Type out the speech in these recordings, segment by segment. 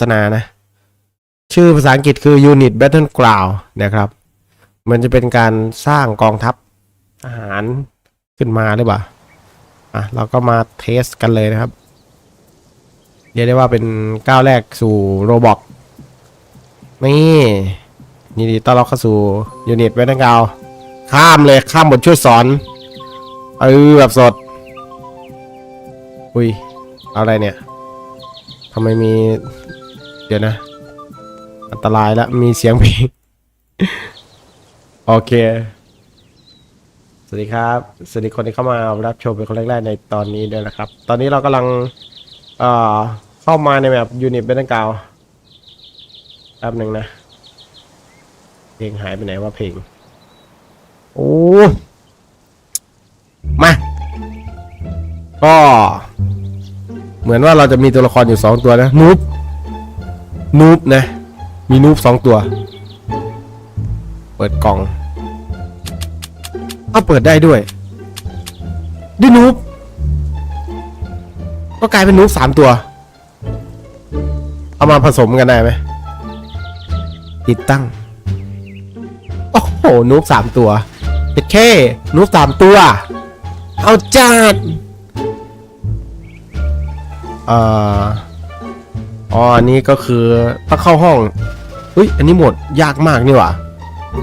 ษณานะ ชื่อภาษาอังกฤษคือ Unit Battleground นะครับ มันจะเป็นการสร้างกองทัพทหารขึ้นมาหรือเปล่าอะเราก็มาเทสกันเลยนะครับเรียกได้ว่าเป็นก้าวแรกสู่โรบอทนี่ยินดีต้อนรับเข้าสู่ยูนิตเวทนกาวข้ามเลยข้ามบทช่วยสอนเออแบบสด อุ้ย อะไรเนี่ยทำไมมี เดี๋ยวนะ อันตรายแล้วมีเสียงเพลงโอเค สวัสดีครับ สวัสดีคนที่เข้ามารับชมเป็นคนแรกๆในตอนนี้ด้วยนะครับ ตอนนี้เรากำลังเอ่อเข้ามาในแบบยูนิตเบนกาวแป๊บหนึ่งนะ เพลงหายไปไหนว่าเพลง โอ้ มา ก็ เหมือนว่าเราจะมีตัวละครอยู่สองตัวนะนูบ นูบนะ มีนูบสองตัว เปิดกล่องเอาเปิดได้ด้วยด้วยนูบก็กลายเป็นนูบสามตัว เอามาผสมกันได้ไหมติดตั้ง โอ้โห นูบสามตัวเป็ดแค่นูบสามตัว เอาจัดอ่อ อ๋ออันนี้ก็คือต้องเข้าห้องเฮ้ยอันนี้หมดยากมากนี่หว่า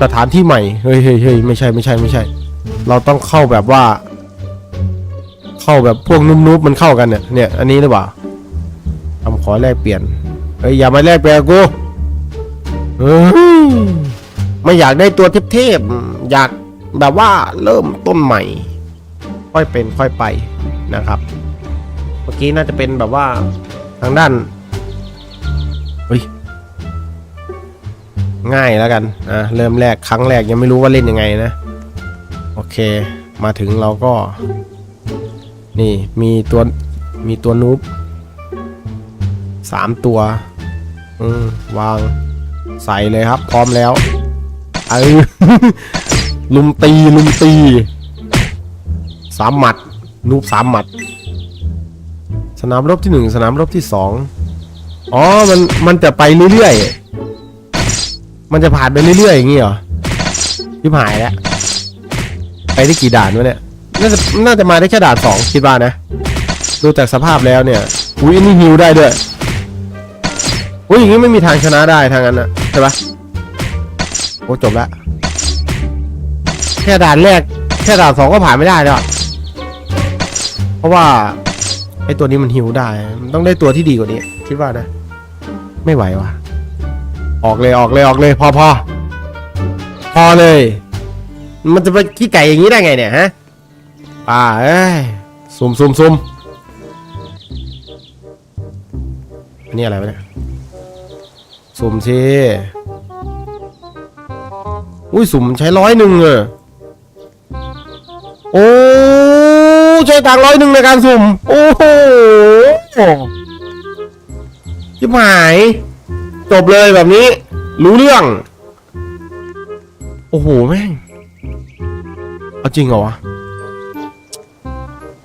สถานที่ใหม่เฮ้ยเฮ้ยเฮ้ยไม่ใช่ไม่ใช่ไม่ใช่ เราต้องเข้าแบบว่า เข้าแบบพวกนุ่มๆมันเข้ากันเนี่ยเนี่ยอันนี้หรือเปล่าทำขอแลกเปลี่ยนเฮ้ยอย่ามาแลกเปลี่ยนกูเฮ้ยไม่อยากได้ตัวเทพๆอยากแบบว่าเริ่มต้นใหม่ ค่อยเป็นค่อยไปนะครับ เมื่อกี้น่าจะเป็นแบบว่าทางด้าน ง่ายแล้วกันอะเริ่มแรกครั้งแรกยังไม่รู้ว่าเล่นยังไงนะ โอเค มาถึงเราก็ นี่มีตัวมีตัวนูบสามตัว อืมวางใส่เลยครับ พร้อมแล้วเออลุมตีลุมตีสามหมัด นูบสามหมัด สนามรบที่หนึ่งสนามรบที่สองอ๋อ มัน มันจะไปเรื่อยๆ มันจะผ่านไปเรื่อยๆอย่างงี้เหรอที่หายแล้วไปได้กี่ด่านวะเนี่ยน่าจะน่าจะมาได้แค่ด่านสองคิดว่านะดูจากสภาพแล้วเนี่ยอุ้ยนี่ฮิวได้ด้วยอุ้ยอย่างงี้ไม่มีทางชนะได้ทางนั้นนะใช่ปะโอ้จบละแค่ด่านแรกแค่ด่านสองก็ผ่านไม่ได้แล้วเพราะว่าไอ้ตัวนี้มันฮิวได้มันต้องได้ตัวที่ดีกว่านี้คิดว่านะ ไม่ไหวว่ะ ออกเลยออกเลยออกเลยพอพอพอเลย มันจะไปขี้ไก่อย่างนี้ได้ไงเนี่ยฮะป่าเอ้ยซุ่มซุ่มซุ่มอันนี้อะไรวะเนี่ยสุ่มสิอุ้ยสุ่มใช้ร้อยหนึ่งเอะโอ้ใช้ตังร้อยหนึ่งในการสุ่ม โอ้โหยิบหาย จบเลยแบบนี้ รู้เรื่อง โอ้โหแม่ง เอาจริงเหรอวะ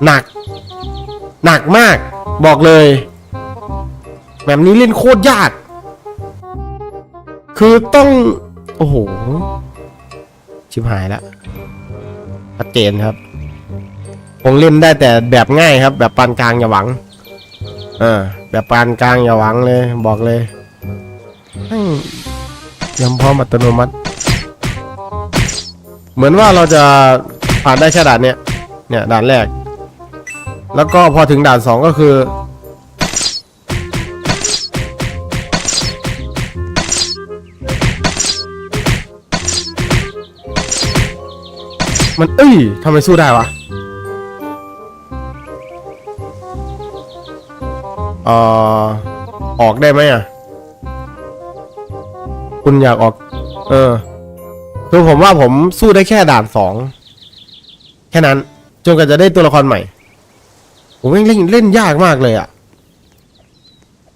หนัก หนักมาก บอกเลย แบบนี้เล่นโคตรยาก คือต้อง โอ้โห ชิบหายแล้วชัดเจนครับคงเล่นได้แต่แบบง่ายครับ แบบปานกลางอย่าหวังเออแบบปานกลางอย่าหวังเลย บอกเลย ยำพร้อมอัตโนมัติ เหมือนว่าเราจะผ่านได้แค่ด่านเนี้ย เนี่ยด่านแรก แล้วก็พอถึงด่านสองก็คือ มันเอ้ยทำไมสู้ได้วะเอ่อออกได้ไหมอะ คุณอยากออก เออ คือผมว่าผมสู้ได้แค่ด่านสองแค่นั้น จนกว่าจะได้ตัวละครใหม่ ผมเล่นเล่นเล่นยากมากเลยอะ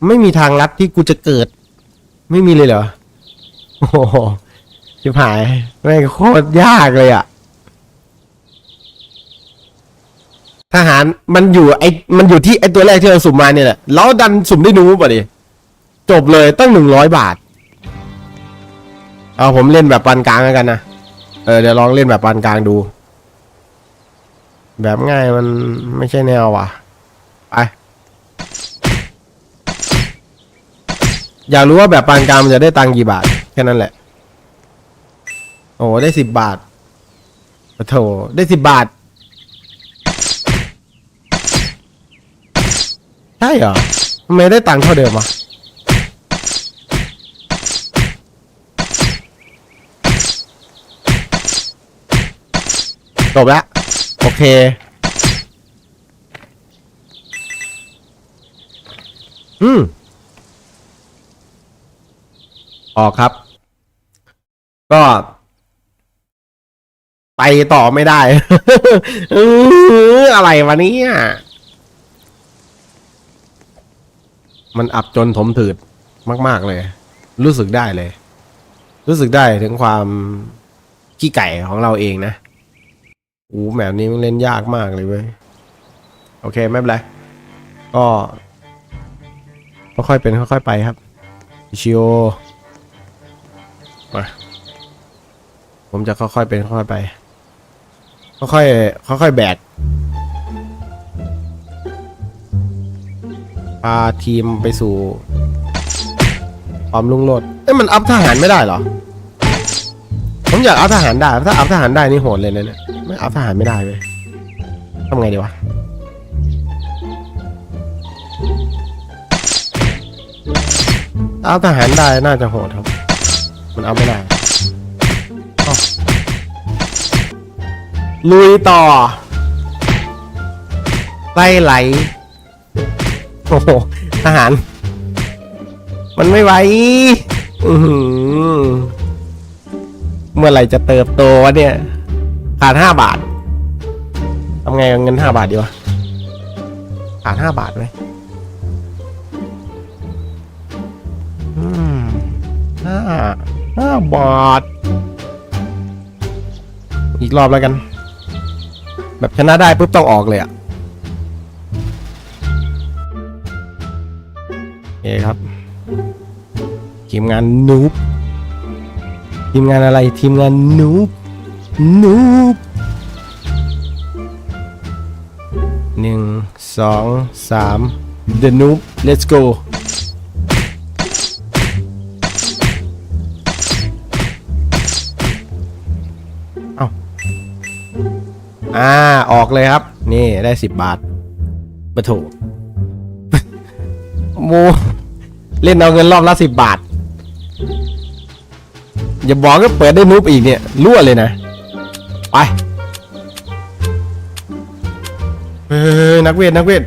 ไม่มีทางลัดที่กูจะเกิด ไม่มีเลยเหรอ โอ้โหชิบหายแม่งโคตรยากเลยอะ ทหารมันอยู่ไอมันอยู่ที่ไอตัวแรกที่เราสุ่มมาเนี่ยแหละแล้วดันสุ่มได้นูป่ะดิจบเลยตั้งหนึ่งร้อยบาท เอาผมเล่นแบบปานกลางแล้วกันนะ เออเดี๋ยวลองเล่นแบบปานกลางดู แบบง่ายมันไม่ใช่แนวว่ะ ไป อยากรู้ว่าแบบปานกลางมันจะได้ตังค์กี่บาท แค่นั้นแหละ โอ้ได้สิบบาทโอ้โถได้สิบบาท ใช่เหรอทำไมได้ตังค์เท่าเดิมวะ จบแล้วโอเค อืมออกครับ ก็ ไปต่อไม่ได้อืออะไรวะเนี่ยมันอับจนถมถืดมาก ๆ เลย รู้สึกได้เลย รู้สึกได้ถึงความขี้ไก่ของเราเองนะ โอ้แบบนี้มันเล่นยากมากเลยเว้ย โอเค ไม่เป็นไร ก็ค่อยๆเป็นค่อยๆไปครับชิโอมาผมจะค่อยๆเป็นค่อยๆไป ค่อยๆค่อยๆแบกพาทีมไปสู่ความรุ่งโรจน์เอ้ยมันอัพทหารไม่ได้เหรอ ผมอยากเอัพทหารได้ ถ้าเอัพทหารได้นี่โหดเลยนะเนี่ย ไม่เอัพทหารไม่ได้เลยทำไงดีวะ เอัพทหารได้น่าจะโหดครับ มันเอัพไม่ได้ลุยต่อไล่ไหล โอ้โหทหาร มันไม่ไหวอือหือ เมื่อไหร่จะเติบโตวะเนี่ยขาดห้าบาททำไงกับเงินห้าบาทดีวะขาดห้าบาทไหมอืมห้าห้าบาท อีกรอบแล้วกัน แบบชนะได้ปุ๊บต้องออกเลยอะโอเคครับทีมงานนูบ ทีมงานอะไรทีมงานนูบนูบหนึ่งสองสาม the noob let's go เอาอ่า ออกเลยครับ นี่ได้สิบบาทปะโถโม เล่นเอาเงินรอบละสิบบาท อย่าบอกก็เปิดได้นูบอีกเนี่ยรั่วเลยนะ ไปเฮ้ยนักเวทนักเวท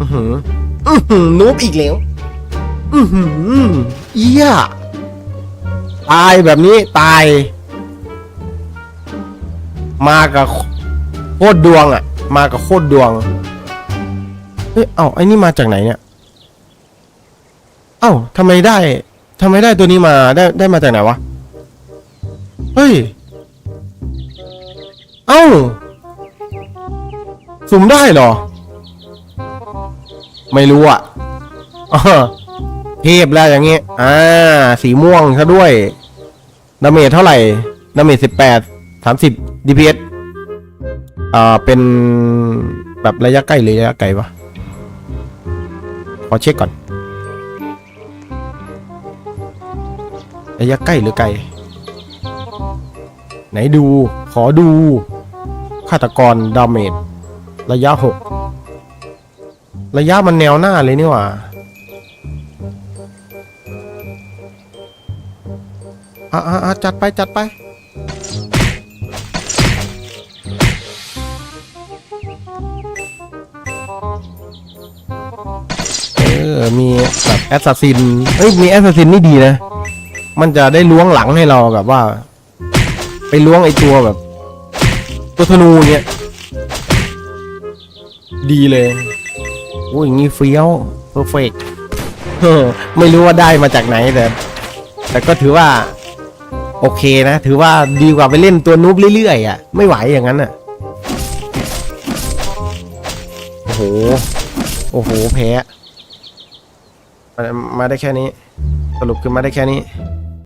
อือหืออือหือนูบอีกแล้วอือหือเยี่ยตายแบบนี้ตาย มากับโคตรดวงอะ มากับโคตรดวงเฮ้ยเอ้าไอ้นี่มาจากไหนเนี่ยเอ้าทำไมได้ ทำไมได้ตัวนี้มาได้ได้มาจากไหนวะ เฮ้ย เอ้า สุ่มได้เหรอ ไม่รู้อะอ้อเทพแล้วอย่างเงี้ยอ่า สีม่วงซะด้วย ดาเมจเท่าไหร่ ดาเมจสิบแปดสามสิบ DPS อ่า เป็นแบบระยะใกล้หรือระยะไกลวะ ขอเช็คก่อน ระยะใกล้หรือไกล ไหนดู ขอดู ฆาตกรดาเมจระยะหกระยะมันแนวหน้าเลยนี่หว่าอะอะอะจัดไปจัดไปเออมีแบบแอสซัสซินเอ้ยมีแอสซัสซินนี่ดีนะ มันจะได้ล้วงหลังให้เราแบบว่า ไปล้วงไอตัวแบบ ตัวธนูเนี่ยดีเลยโอ้ยอย่างงี้เฟี้ยวเพอร์เฟกไม่รู้ว่าได้มาจากไหนแต่แต่ก็ถือว่า โอเคนะ ถือว่าดีกว่าไปเล่นตัวนูบเรื่อยๆอะ ไม่ไหวอย่างนั้นอะ โอ้โห โอ้โห แพ้ มาได้แค่นี้ สรุปคือมาได้แค่นี้